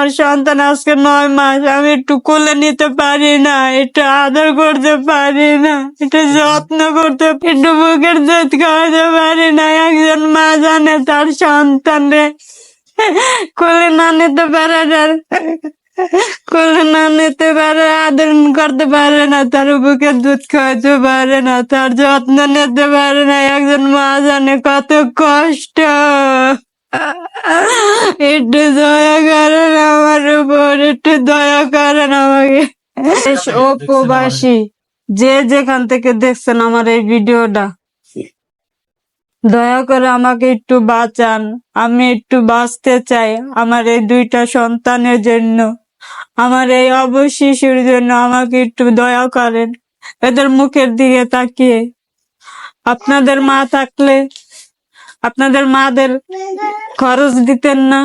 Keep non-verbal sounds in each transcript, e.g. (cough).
আমার সন্তান আজকে নয় মাস, আমি একটু কোলে নিতে পারি না, একটু আদর করতে পারি না, একটু যত্ন করতে একটু বুকের দুধ খাওয়াতে পারি না, একজন মা জানে তার সন্তানরে কোলে না নিতে পারে না কোলে না নিতে পারে, আদর করতে পারে না, তার বুকের দুধ খাওয়াতে পারে না, তার যত্ন নিতে পারে না, একজন মা জানে কত কষ্ট। একটু দয়া করেন আমার উপর একটু দয়া করেন আমাকে। ও প্রবাসী যে যেখান থেকে দেখছেন আমার এই ভিডিওটা দয়া করে আমাকে একটু বাঁচান। আমি একটু বাঁচতে চাই আমার এই দুইটা সন্তানের জন্য। আমার এই অবশ শিশুর জন্য আমাকে একটু দয়া করেন। এদের মুখের দিকে তাকিয়ে। আপনাদের মা থাকলে আপনাদের মাদের খরচ দিতেন না।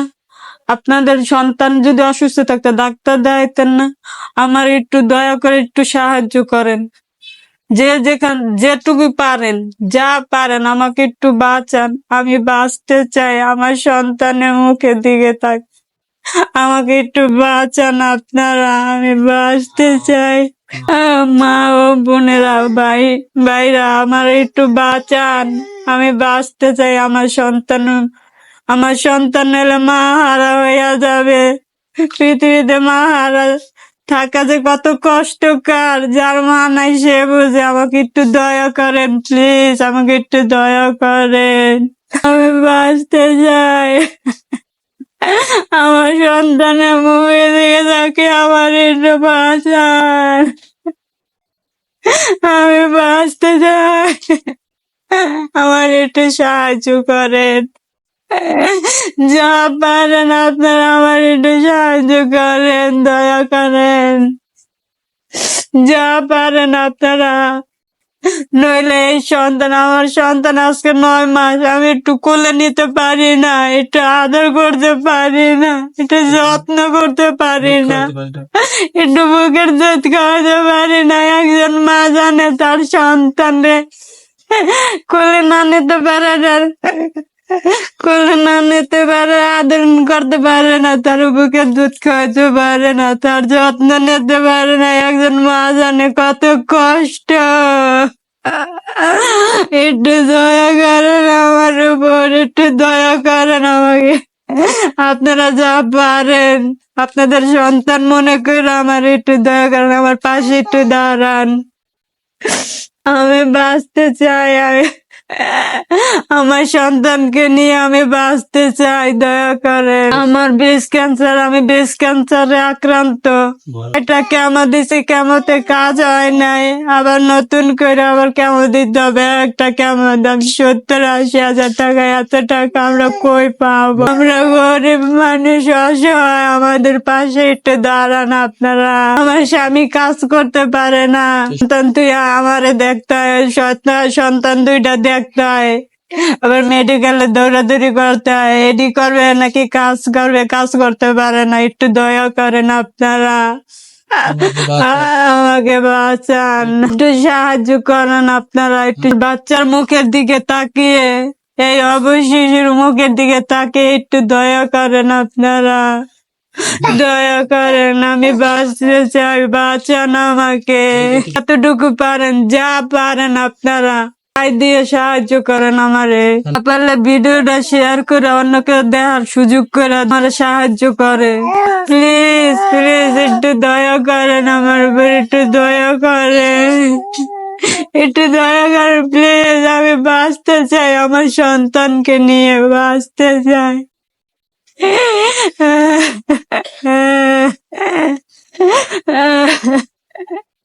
আপনাদের সন্তান যদি অসুস্থ থাকতো, ডাক্তার দেখাইতেন না। আমার একটু দয়া করে একটু সাহায্য করেন। যে যেখান যেটুকু পারেন, যা পারেন, আমাকে একটু বাঁচান। আমি বাঁচতে চাই, আমার সন্তানের মুখের দিকে তাক আমাকে একটু বাঁচান আপনারা, আমি বাঁচতে চাই। মা ও বোনেরা, ভাই ভাইরা, আমার একটু বাঁচান। আমি বাঁচতে চাই আমার সন্তান। আমার সন্তান হলে মা হারা হইয়া যাবে। পৃথিবীতে মা হারা থাকা যে কত কষ্টকর, যার মা নাই সে বুঝে। আমাকে একটু দয়া করেন প্লিজ আমাকে একটু দয়া করেন। আমি বাঁচতে চাই। আমার সন্তানের মুখে দিকে তাকে আমার একটু বাঁচান। আমি বাঁচতে চাই। আমার একটু সাহায্য করেন। যা পারেন আপনারা আমার একটু সাহায্য করেন দয়া করেন। যা পারেন আপনারা। নইলে এই সন্তান আমার সন্তান আজকে নয় মাস আমি একটু কোলে নিতে পারি না একটু আদর করতে পারি না একটু যত্ন করতে পারি না একটু বুকের দুধ খাওয়াতে পারি না একজন মা জানে তার সন্তানরে কোলে না নিতে পারে না। কোলে না নিতে পারে, আদর করতে পারে না, তার বুকের দুধ খাওয়াতে পারে না, তার যত্ন নিতে পারে না, একজন মা জানে কত কষ্ট। একটু দয়া করেন আমার উপর, একটু দয়া করেন আমাকে। আপনারা যা পারেন, আপনাদের সন্তান মনে করে আমার একটু দয়া করেন, আমার পাশে একটু দাঁড়ান। বাঁচতে চাই আমি। আমার সন্তানকে নিয়ে আমি বাঁচতে চাই দয়া করে। আমার ব্রেস্ট ক্যান্সার আমি ব্রেস্ট ক্যান্সারে আক্রান্ত। এটা কেমো দিছে কেমোতে কাজ হয় নাই। আবার নতুন করে আবার কেমন দিতে হবে? একটা কেমো দাম? সত্তর আশি হাজার টাকা এত টাকা আমরা কই পাবো? আমরা গরিব মানুষ অসহায়। আমাদের পাশে একটু দাঁড়ান আপনারা। আমার স্বামী কাজ করতে পারে না। সন্তান তুই আমারে দেখতে হয়। সন্তান- সন্তান দুইটা দেখতে হয় আবার মেডিকেলে দৌড়াদৌড়ি করতে হয়। এডি করবে নাকি কাজ করবে? কাজ করতে পারে না। একটু দয়া করেন আপনারা। আমাকে বাঁচান। একটু সাহায্য করেন আপনারা। একটু বাচ্চার মুখের দিকে তাকিয়ে এই অবশিশুর মুখের দিকে তাকিয়ে একটু দয়া করেন আপনারা। দয়া করেন আমি বাঁচতে চাই। বাঁচান আমাকে। এতটুকু পারেন যা পারেন আপনারা। আই দিয়ে সাহায্য করেন আমারে। পারলে ভিডিওটা শেয়ার করে অন্যকে দেখার সুযোগ করে আমার সাহায্য করে। প্লিজ প্লিজ, একটু দয়া করেন আমার উপর, একটু দয়া করেন। একটু দয়া করেন, প্লিজ, আমি বাঁচতে চাই, আমার সন্তানকে নিয়ে বাঁচতে চাই। (laughs)